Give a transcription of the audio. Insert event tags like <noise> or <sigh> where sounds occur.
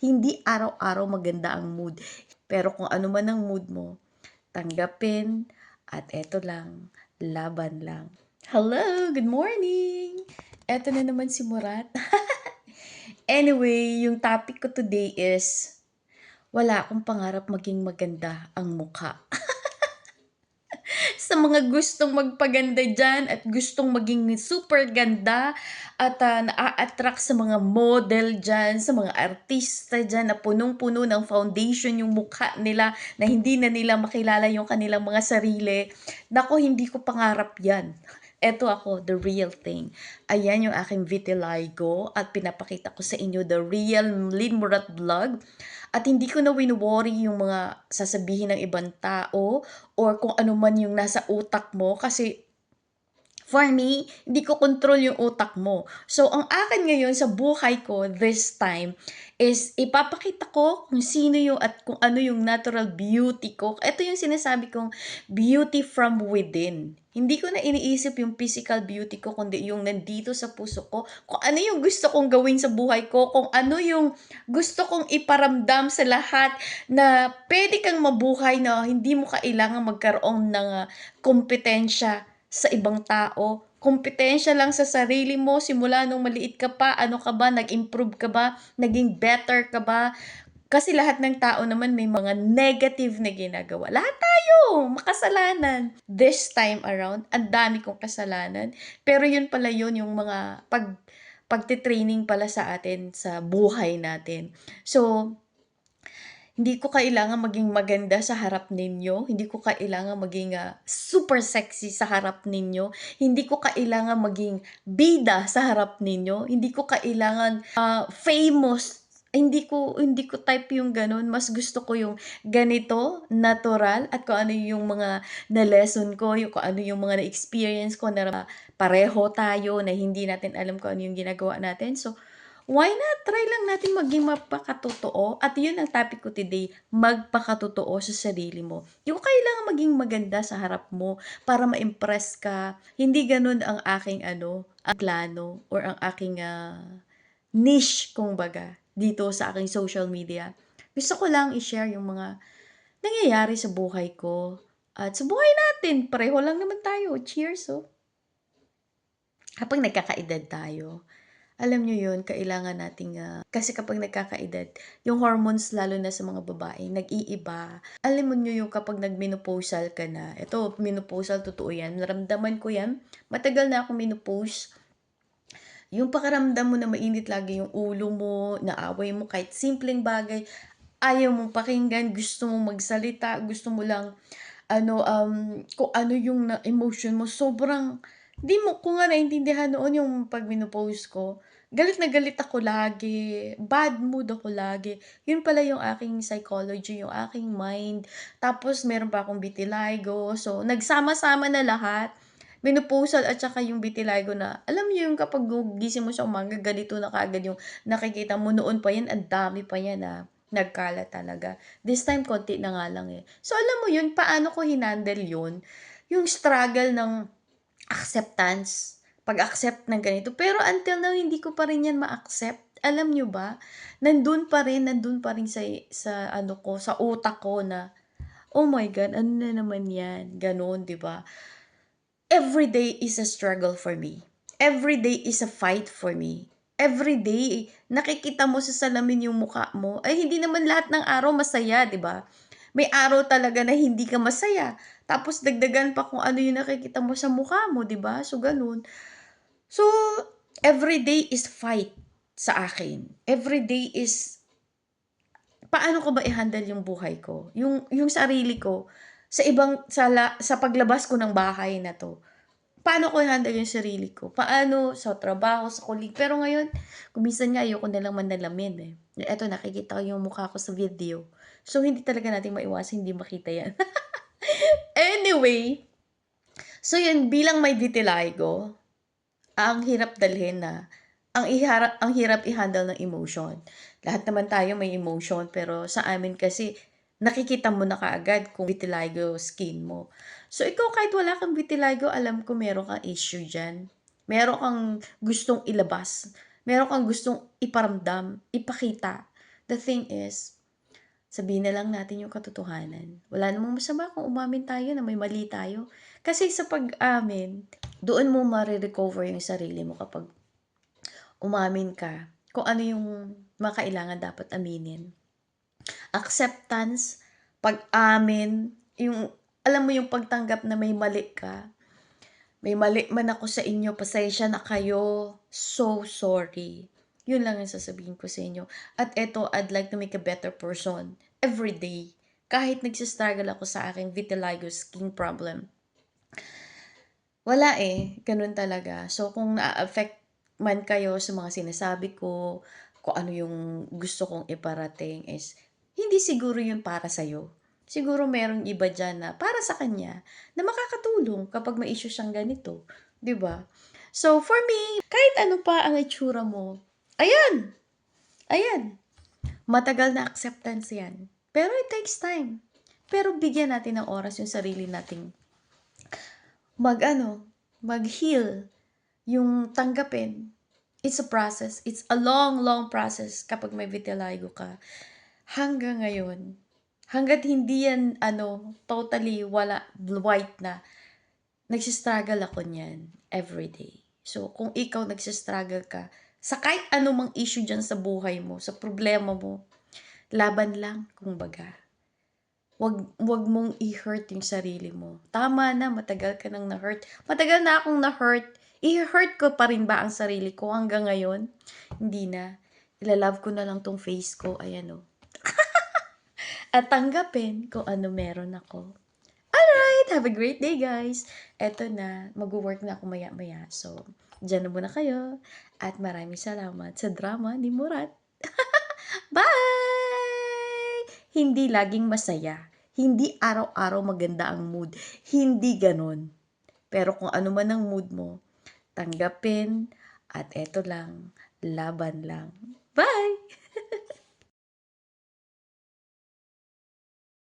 Hindi araw-araw maganda ang mood. Pero kung ano man ang mood mo, tanggapin at eto lang, laban lang. Hello, good morning! Eto na naman si Murat. <laughs> anyway, yung topic ko today is wala akong pangarap maging maganda ang mukha. <laughs> sa mga gustong magpaganda dyan at gustong maging super ganda at uh, naa-attract sa mga model dyan, sa mga artista dyan na punong-puno ng foundation yung mukha nila na hindi na nila makilala yung kanilang mga sarili. Nako, hindi ko pangarap yan. Eto ako, the real thing. Ayan yung aking vitiligo at pinapakita ko sa inyo the real Lynn Murat vlog at hindi ko na wino-worry yung mga sasabihin ng ibang tao or kung ano man yung nasa utak mo kasi For me, hindi ko control yung utak mo. So, ang akin ngayon sa buhay ko this time is ipapakita ko kung sino yung at kung ano yung natural beauty ko. Ito yung sinasabi kong beauty from within. Hindi ko na iniisip yung physical beauty ko, kundi yung nandito sa puso ko. Kung ano yung gusto kong gawin sa buhay ko, kung ano yung gusto kong iparamdam sa lahat na pwede kang mabuhay na hindi mo kailangan magkaroon ng uh, kompetensya sa ibang tao. Kompetensya lang sa sarili mo, simula nung maliit ka pa, ano ka ba, nag-improve ka ba, naging better ka ba, kasi lahat ng tao naman may mga negative na ginagawa. Lahat tayo, makasalanan. This time around, ang dami kong kasalanan. Pero yun pala yun, yung mga pag, pagtitraining pala sa atin sa buhay natin. So, hindi ko kailangan maging maganda sa harap ninyo. Hindi ko kailangan maging uh, super sexy sa harap ninyo. Hindi ko kailangan maging bida sa harap ninyo. Hindi ko kailangan uh, famous hindi ko hindi ko type yung ganun. Mas gusto ko yung ganito, natural at kung ano yung mga na lesson ko, yung kung ano yung mga na experience ko na pareho tayo na hindi natin alam kung ano yung ginagawa natin. So why not try lang natin maging magpakatotoo? At yun ang topic ko today, magpakatotoo sa sarili mo. Yung kailangan maging maganda sa harap mo para ma-impress ka. Hindi ganun ang aking ano, ang plano or ang aking uh, niche, kung baga, dito sa aking social media. Gusto ko lang i-share yung mga nangyayari sa buhay ko. At sa buhay natin, pareho lang naman tayo. Cheers, oh. Kapag nagkakaedad tayo, alam nyo yun, kailangan nating, uh, kasi kapag nagkakaedad, yung hormones lalo na sa mga babae, nag-iiba. Alam mo nyo yung kapag nag-menopausal ka na, ito, menopausal, totoo yan, naramdaman ko yan, matagal na ako menopause, yung pakaramdam mo na mainit lagi yung ulo mo, naaway mo kahit simpleng bagay, ayaw mong pakinggan, gusto mong magsalita, gusto mo lang, ano, um, kung ano yung na emotion mo, sobrang, di mo ko nga naintindihan noon yung pag menopause ko galit na galit ako lagi, bad mood ako lagi. Yun pala yung aking psychology, yung aking mind. Tapos meron pa akong vitiligo. So, nagsama-sama na lahat. Menopausal at saka yung vitiligo na, alam niyo yung kapag gising mo sa umaga, ganito na kagad yung nakikita mo noon pa yan, ang dami pa yan ah nagkala talaga. This time, konti na nga lang eh. So, alam mo yun, paano ko hinandle yun? Yung struggle ng acceptance pag-accept ng ganito. Pero until now, hindi ko pa rin yan ma-accept. Alam nyo ba? Nandun pa rin, nandun pa rin sa, sa ano ko, sa utak ko na, oh my God, ano na naman yan? Ganon, di ba? Every day is a struggle for me. Every day is a fight for me. Every day, nakikita mo sa salamin yung mukha mo. Ay, hindi naman lahat ng araw masaya, di ba? May araw talaga na hindi ka masaya. Tapos dagdagan pa kung ano yung nakikita mo sa mukha mo, di ba? So, ganun. So, every day is fight sa akin. Every day is paano ko ba i-handle yung buhay ko? Yung yung sarili ko sa ibang sa, la, sa paglabas ko ng bahay na to. Paano ko i-handle yung sarili ko? Paano sa trabaho, sa kulig? Pero ngayon, kumisan nga ayoko na lang manalamin eh. Eto, nakikita ko yung mukha ko sa video. So, hindi talaga natin maiwasan, hindi makita yan. <laughs> anyway, so yun, bilang may vitiligo, ang hirap dalhin na ang iharap ang hirap i-handle ng emotion. Lahat naman tayo may emotion pero sa amin kasi nakikita mo na kaagad kung vitiligo skin mo. So ikaw kahit wala kang vitiligo, alam ko meron kang issue diyan. Meron kang gustong ilabas. Meron kang gustong iparamdam, ipakita. The thing is, sabihin na lang natin yung katotohanan. Wala namang masama kung umamin tayo na may mali tayo. Kasi sa pag-amin, doon mo marirecover yung sarili mo kapag umamin ka kung ano yung mga kailangan dapat aminin. Acceptance, pag-amin, yung, alam mo yung pagtanggap na may mali ka. May mali man ako sa inyo, pasensya na kayo. So sorry. Yun lang yung sasabihin ko sa inyo. At eto, I'd like to make a better person every day. Kahit nagsistruggle ako sa aking vitiligo skin problem. Wala eh. Ganun talaga. So, kung na-affect man kayo sa mga sinasabi ko, kung ano yung gusto kong iparating is, hindi siguro yun para sa'yo. Siguro meron iba dyan na para sa kanya na makakatulong kapag may issue siyang ganito. ba? So, for me, kahit ano pa ang itsura mo, ayan! Ayan! Matagal na acceptance yan. Pero it takes time. Pero bigyan natin ng oras yung sarili nating mag ano, mag-heal, yung tanggapin. It's a process. It's a long, long process kapag may vitiligo ka. Hanggang ngayon, hanggat hindi yan, ano, totally wala, white na, nagsistruggle ako niyan everyday. So, kung ikaw nagsistruggle ka, sa kahit anumang issue dyan sa buhay mo, sa problema mo, laban lang, kumbaga. Wag, wag mong i-hurt yung sarili mo. Tama na, matagal ka nang na-hurt. Matagal na akong na-hurt. I-hurt ko pa rin ba ang sarili ko hanggang ngayon? Hindi na. Ilalove ko na lang tong face ko. Ayan o. At tanggapin kung ano meron ako. Alright, have a great day guys. Eto na, mag-work na ako maya-maya. So, dyan na muna kayo. At maraming salamat sa drama ni Murat. <laughs> Bye! Hindi laging masaya. Hindi araw-araw maganda ang mood. Hindi ganon. Pero kung ano man ang mood mo, tanggapin at eto lang, laban lang. Bye!